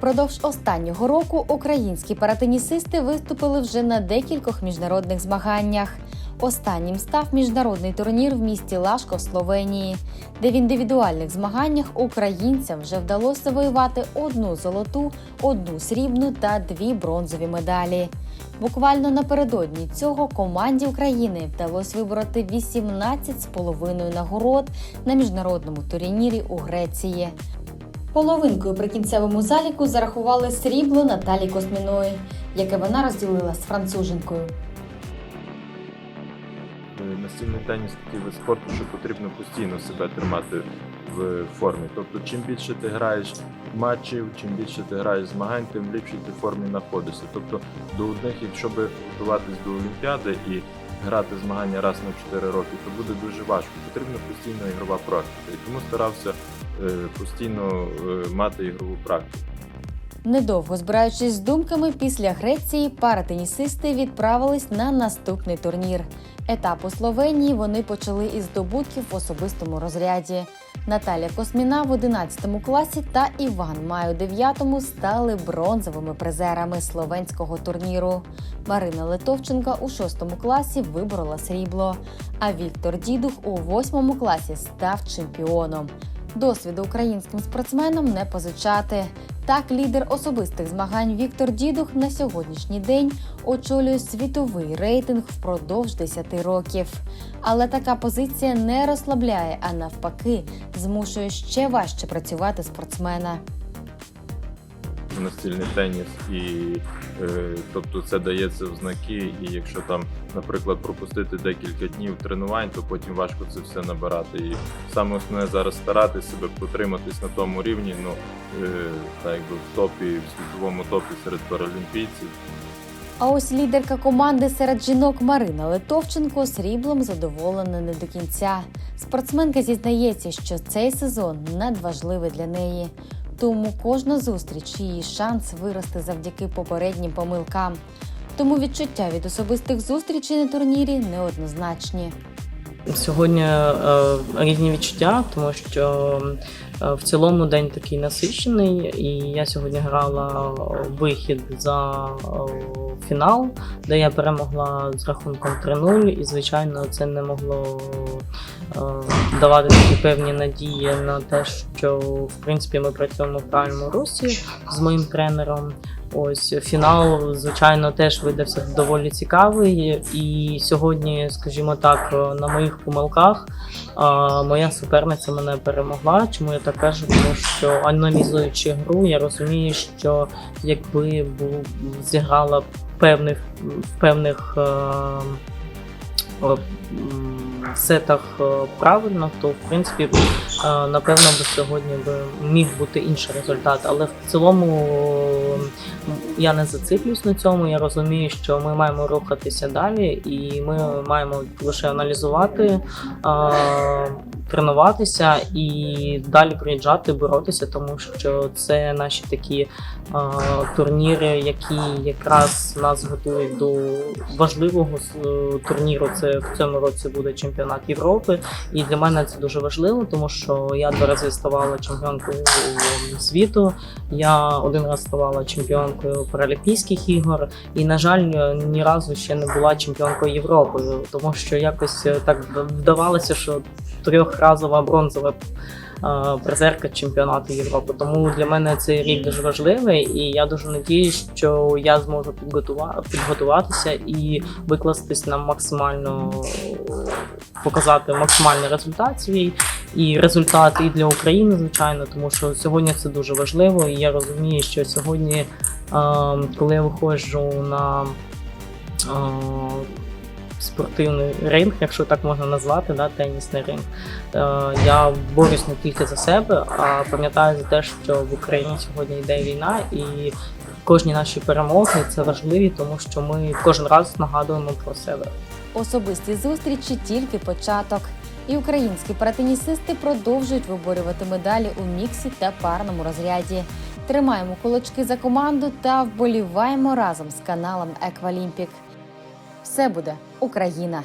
Впродовж останнього року українські паратенісисти виступили вже на декількох міжнародних змаганнях. Останнім став міжнародний турнір в місті Лашко в Словенії, де в індивідуальних змаганнях українцям вже вдалося завоювати одну золоту, одну срібну та дві бронзові медалі. Буквально напередодні цього команді України вдалося вибороти 18,5 нагород на міжнародному турнірі у Греції. Половинкою при кінцевому заліку зарахували срібло Наталі Косміної, яке вона розділила з француженкою. Е, Настільний теніс такий вид спорту, що потрібно постійно себе тримати в формі. Тобто, чим більше ти граєш матчів, чим більше ти граєш змагань, тим в ліпшій ти формі знаходишся. Тобто до одних, якщо би готуватись до Олімпіади і грати змагання раз на 4 роки, то буде дуже важко. Потрібна постійна ігрова практика. І тому старався е, постійно е, мати ігрову практику. Недовго збираючись з думками, після Греції паратенісисти відправились на наступний турнір. Етап у Словенії вони почали із здобутків в особистому розряді. Наталя Косміна в 11 класі та Іван Май у 9 стали бронзовими призерами словенського турніру. Марина Литовченка у 6 класі виборола срібло, а Віктор Дідух у 8 класі став чемпіоном. Досвіду українським спортсменам не позичати. Так, лідер особистих змагань Віктор Дідух на сьогоднішній день очолює світовий рейтинг впродовж 10 років. Але така позиція не розслабляє, а навпаки, змушує ще важче працювати спортсмена. Настільний теніс, і е, тобто це дається в знаки. І якщо там, наприклад, пропустити декілька днів тренувань, то потім важко це все набирати. І саме основне зараз старатися себе потриматись на тому рівні, ну е, так якби в топі, в світовому топі серед паралімпійців. А ось лідерка команди серед жінок Марина Литовченко сріблом задоволена не до кінця. Спортсменка зізнається, що цей сезон надважливий для неї. Тому кожна зустріч її шанс вирости завдяки попереднім помилкам. Тому відчуття від особистих зустрічей на турнірі неоднозначні. Сьогодні е, різні відчуття, тому що е, в цілому день такий насичений, і я сьогодні грала вихід за е, фінал, де я перемогла з рахунком 3-0, і звичайно це не могло давати такі певні надії на те, що в принципі ми працюємо в правильному русі з моїм тренером. Ось фінал, звичайно, теж видався доволі цікавий. І сьогодні, скажімо так, на моїх помилках моя суперниця мене перемогла. Чому я так кажу? Тому що аналізуючи гру, я розумію, що якби був зіграла певних в певних. е, Сетах е, правильно, то в принципі е, напевно би сьогодні би міг бути інший результат. Але в цілому я не зациклюсь на цьому. Я розумію, що ми маємо рухатися далі, і ми маємо лише аналізувати, тренуватися і далі приїжджати, боротися, тому що це наші такі турніри, які якраз нас готують до важливого с- турніру. Це в цьому році буде чемпіонат Європи. І для мене це дуже важливо, тому що я два рази ставала чемпіонкою світу. Я один раз ставала чемпіонкою Паралімпійських ігор, і, на жаль, ні разу ще не була чемпіонкою Європи, тому що якось е, так вдавалося, що трьохразова бронзова е, призерка чемпіонату Європи. Тому для мене цей рік дуже важливий, і я дуже надіюсь, що я зможу підготува- підготуватися і викластись на максимально показати максимальний результат свій і результат і для України, звичайно, тому що сьогодні це дуже важливо. І я розумію, що сьогодні, е, коли я виходжу на е, спортивний ринг, якщо так можна назвати, да, тенісний ринг, е, я борюсь не тільки за себе, а пам'ятаю за те, що в Україні сьогодні йде війна, і кожні наші перемоги це важливі, тому що ми кожен раз нагадуємо про себе. Особисті зустрічі тільки початок. І українські паратенісисти продовжують виборювати медалі у міксі та парному розряді. Тримаємо кулачки за команду та вболіваємо разом з каналом Еквалімпік. Все буде Україна!